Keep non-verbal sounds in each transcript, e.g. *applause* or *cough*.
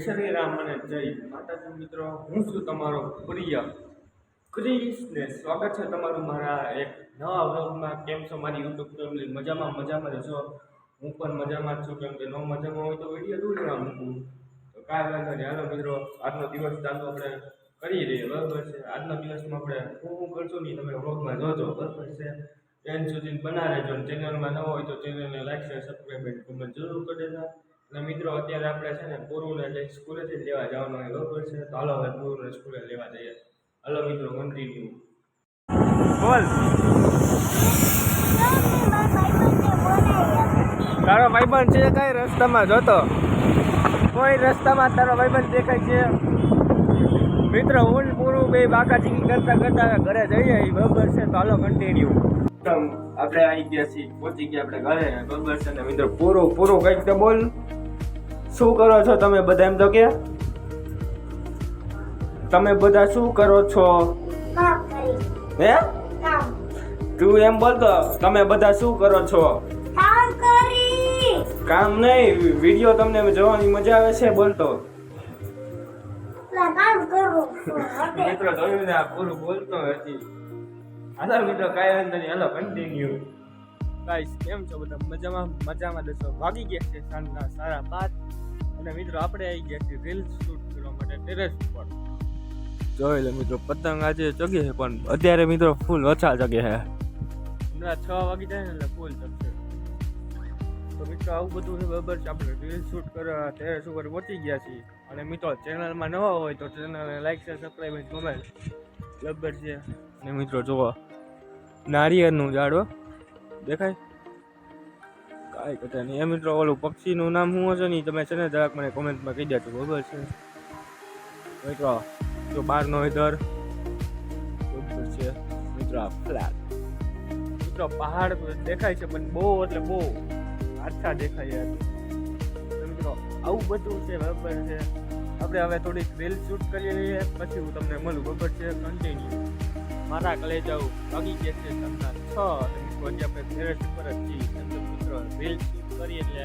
શ્રી રામ અને જય. માતાજી મિત્રો, હું છું તમારો પ્રિય ક્રિશને સ્વાગત છે તમારું મારા એક નવા વ્લોગમાં. કેમ છો મારી યુટ્યુબ ફેમિલી? મજામાં મજામાં રહેશો? હું પણ મજામાં જ છું, કેમ કે ન મજામાં હોય તો વીડિયો દૂર ના મૂકું. તો કાંઈ વાંધો નહીં. હાલો મિત્રો, આજનો દિવસ ચાલુ આપણે કરી રહીએ બરાબર છે? આજના દિવસમાં આપણે હું હું કરશું નહીં, તમે વ્લોગમાં જોજો. બરાબર છે? એન સુધી બના રહેજો. ચેનલમાં ન હોય તો ચેનલને લાઈક શેર સબસ્ક્રાઈબ કમેન્ટ જરૂર કરી દેજો. અને મિત્રો, અત્યારે આપણે છે ને પૂરુને લઈ સ્કૂલેથી જ લેવા જવાનું હોય, બરોબર છે તો હાલો હવે પૂરુને સ્કૂલે લેવા જઈએ. હાલો મિત્રો કન્ટિન્યુ બોલ. તારો ભાઈબંધ છે કઈ રસ્તામાં? જોતો. કોઈ રસ્તામાં તારો ભાઈબંધ દેખાય છે? મિત્ર, હું પૂરું બે બાકાચીકી કરતા કરતા ઘરે જઈએ ઈ બરાબર છે? તો હાલો કન્ટિન્યુ આપણે આવી ગયા છીએ, પહોંચી ગયા આપણે ઘરે, બરોબર છે ને? મિત્રો, પૂરું પૂરું કંઈક તો બોલ. શું કરો છો તમે બધા? એમ તો કે તમે બધા શું કરો છો? કામ હે? તું એમ બોલતો તમે બધા શું કરો છો? કામ નહીં વીડિયો તમને જોવાની મજા આવે છે બોલતો *laughs* મિત્રો જોયું ને આ પૂરું બોલતો હતી હાલો મિત્રો કાંઈ વાંધો નહીં. હાલો કન્ટિન્યુ ગાઈસ કેમ છો બધા? મજામાં મજામાં દસો ભાગી ગયા છે સાંજના સારા પાંચ અને મિત્રો આપણે આવી ગયા છીએ રીલ શૂટ કરવા માટે ટેરેસ ઉપર. જોઈ લે મિત્રો પતંગ આજે ચગે છે પણ અત્યારે મિત્રો ફૂલ ઓછા ચગે છે. હમણાં છ વાગી જાય ને એટલે ફૂલ ચગશે. તો મિત્રો આવું બધું છે બરાબર છે આપણે રીલ શૂટ કરવા ટેરેસ ઉપર પહોંચી ગયા છીએ. અને મિત્રો ચેનલમાં નવા હોય તો ચેનલને લાઈક શેર સબસ્ક્રાઈબ અને કમેન્ટ બરાબર છે. અને મિત્રો જુઓ નારિયેળનું ઝાડ દેખાય? કાંઈ કથા નહીં એ મિત્રો, ઓલું પક્ષીનું નામ શું હશે ને તમે છે ને જરાક મને કોમેન્ટમાં કહી દેજો, બરાબર છે? મિત્રો, જો બહારનો વેધર છે. મિત્રો, આ ફ્લેટ મિત્રો, પહાડ દેખાય છે, પણ બહુ એટલે બહુ આછા દેખાય યાર મિત્રો, આવું બધું છે, બરાબર છે. આપણે હવે થોડીક રીલ શૂટ કરી લઈએ પછી હું તમને મળું, બરાબર છે? કન્ટિન્યુ મારા કલેજાઓ વાગી ગયા છે તમને છ અને મિત્રો આજે આપણે ફેરેટ પર જ છીએ. મિત્રો રીલ શૂટ કરી એટલે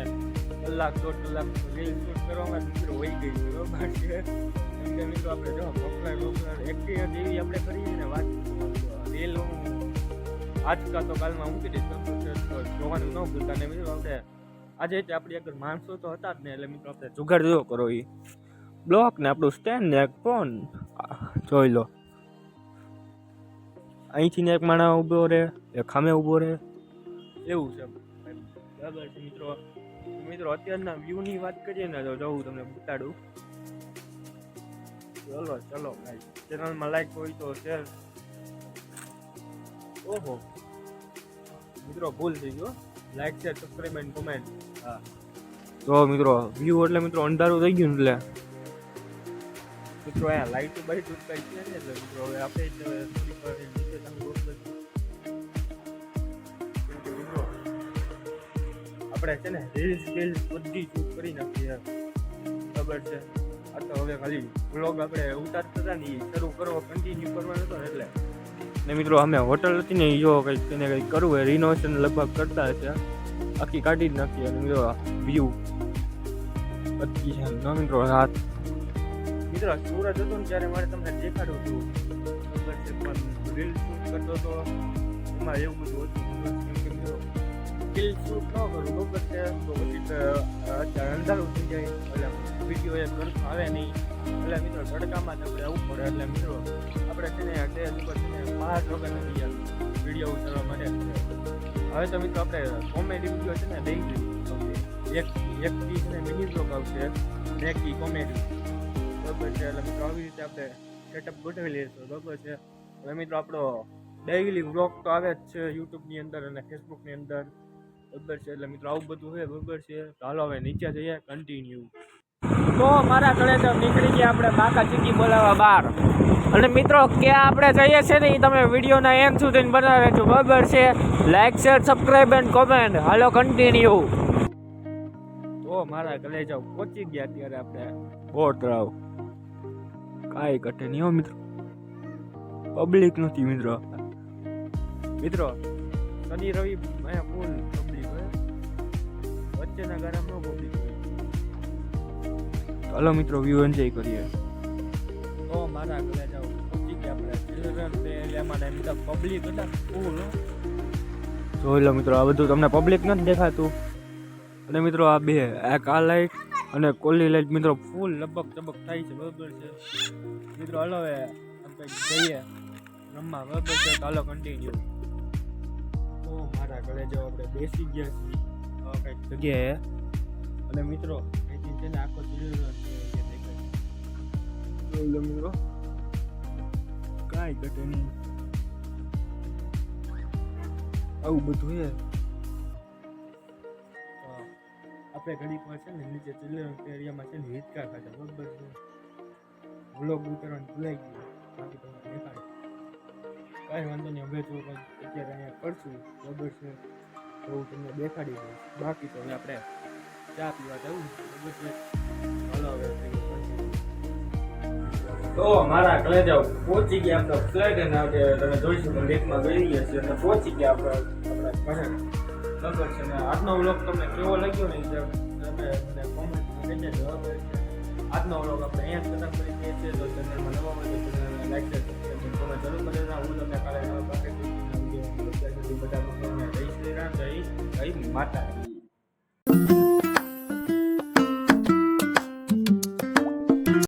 કલાક દોઢ કલાક રીલ શૂટ કરવામાં મિત્રો હોઈ ગઈ બરોબર છે કેમ કે મિત્રો આપણે જો બફર બફર એક્ટિવ જેવી આપણે કરીએ ને વાત. રીલ હું આજકાલ તો કાલમાં મૂકી દઈશ જોવાનું ન ભૂલતા. ને મિત્રો આપણે આજે આપણી આગળ માણસો તો હતા જ ને, એટલે મિત્રો આપણે જુગાડ જોયો કરો એ બ્લોક ને આપણું સ્ટેન્ડ ને ફોન જોઈ લો. અહીંથી ને એક માણસ ઊભો રહે એક ખામે ઊભો રહે એવું છે. બરાબર છે મિત્રો? મિત્રો, અત્યારના વ્યૂની વાત કરીએ ને તો જવું તમને બતાડું. ચલો ચલો ભાઈ ચેનલમાં લાઈક હોય તો શેર ઓહો. મિત્રો, ભૂલ થઈ ગયો like share subscribe and comment હા. તો મિત્રો વ્યૂ એટલે મિત્રો અંધારું થઈ ગયું એટલે? મિત્રો, અહીંયા લાઈટ બધી ચૂટકાઈ છે એટલે મિત્રો, હવે આપણે જ આપણે છે ને રીલ્સ રીલ્સ બધી શૂટ કરી નાખીએ ખબર છે? આ તો હવે ખાલી બ્લોગ આપણે ઉતારતા હતા ને એ શરૂ કરવો કન્ટિન્યુ કરવાનો હતો એટલે. ને મિત્રો, અમે હોટલ હતી ને જો કંઈક તેને કંઈક કરવું હોય રિનોવેશન લગભગ કરતા હશે. આખી કાઢી જ નાખી અને મિત્રો વ્યૂ બધી છે ન મિત્રો, રાત. મિત્રો સુરત હતો ને ત્યારે મારે તમને દેખાડવું હતું. ખબર છે, પણ રીલ શૂટ કરતો હતો એમાં એવું બધું હતું. રીલ શૂટ ન કરું, બરોબર છે? તો પછી અંધારું થઈ જાય. એટલે વીડિયો એ ઘર આવે નહીં. એટલે મિત્રો, તડકામાં જ આપણે આવવું પડે. એટલે મિત્રો, આપણે છે ને સ્ટેજ ઉપર છે ને પાંચ વગર નથી વીડિયો ઉતારવા માટે હવે તો મિત્રો, આપણે કોમેડી વીડિયો છે ને ડેઈલી એક એક દી છે ને મિની બ્લોગ આવશે. અને એક કોમેડી બરોબર છે? એટલે મિત્રો, આવી રીતે આપણે સેટઅપ ગોઠવી લઈશું. બરોબર છે? હવે મિત્રો, આપણો ડેઇલી વ્લોગ તો આવે જ છે યુટ્યુબની અંદર અને ફેસબુકની અંદર. બરોબર છે. એટલે મિત્રો, આવું બધું છે, બરોબર છે. ચાલો હવે નીચે જઈએ કન્ટિન્યુ તો મારા ઘરે તો નીકળી ગયા આપણે બાકા ચીકી બોલાવવા બહાર. અને મિત્રો, ક્યાં આપણે જઈએ છીએ ને એ તમે વિડીયોના એન્ડ સુધી બનાવે છો બરાબર છે? Like share subscribe and comment hello continue તો મારા ઘરે જાવ પહોંચી ગયા ત્યારે આપણે તળાવ કાંઈ ઘટે નહીં હો મિત્રો. પબ્લિક નથી મિત્રો. મિત્રો, શનિ, રવિ, અહીંયા ફૂલ હોય વચ્ચેના ગારામાં નો પબ્લિક હોય હલો મિત્રો વ્યૂ એન્જોય કરીએ. તો મારા ઘરે જાવ પહોંચી ગયા આપણે. ચિલ્ડ્રન ડે એટલે એમાં એમ તો પબ્લિક હતા. ફૂલ જોઈ લો મિત્રો આ બધું તમને પબ્લિક નથી દેખાતું. અને મિત્રો આ બે એક આ લાઈટ અને કોલી લાઈટ મિત્રો ફૂલ લબક ચબક થાય છે બરોબર છે. મિત્રો હલો હવે આપણે જઈએ. રમવા બરોબર છે. ચાલો કન્ટિન્યુ તો મારા ઘરે જો આપણે બેસી ગયા છીએ. કંઈક જગ્યાએ અને મિત્રો અહીંથી છે ને આખો લો મિત્રો. કાંઈ ઘટે નહીં. આવું બધું હે આપણે ઘડીક વાર છે ને નીચે ચિલ્ડ્રન એરિયામાં છે ને હિતકાર ખાતા બરોબર વ્લોગ ઉતારવાનું ભૂલાઈ ગયું બાકી તમને દેખાય. કાંઈ વાંધો નહીં હવે જો અત્યારે અહીંયા કરશું બરોબર છે. તો હું તમને દેખાડી દઉં. બાકી તો હવે આપણે ચા પીવા જવું તો મારા કલેજા પહોંચી ગયા આપણે ફ્લેટ અને આજે તમે જોઈ શકો લેકમાં ગઈ ગયા છે અને પહોંચી ગયા આપણે આપણા ઘરે. બરાબર છે ને? આજનો વ્લોગ તમને કેવો લાગ્યો ને તમે મને કોમેન્ટમાં કહી જવાબ આજનો વ્લોગ આપણે અહીંયા જ ખતમ કરી દઈએ છીએ. તો ચેનલમાં નવા તો લાઈક શેર સબસ્ક્રાઈબ કોમેન્ટ જરૂર કરી હું તમને કાલે નવા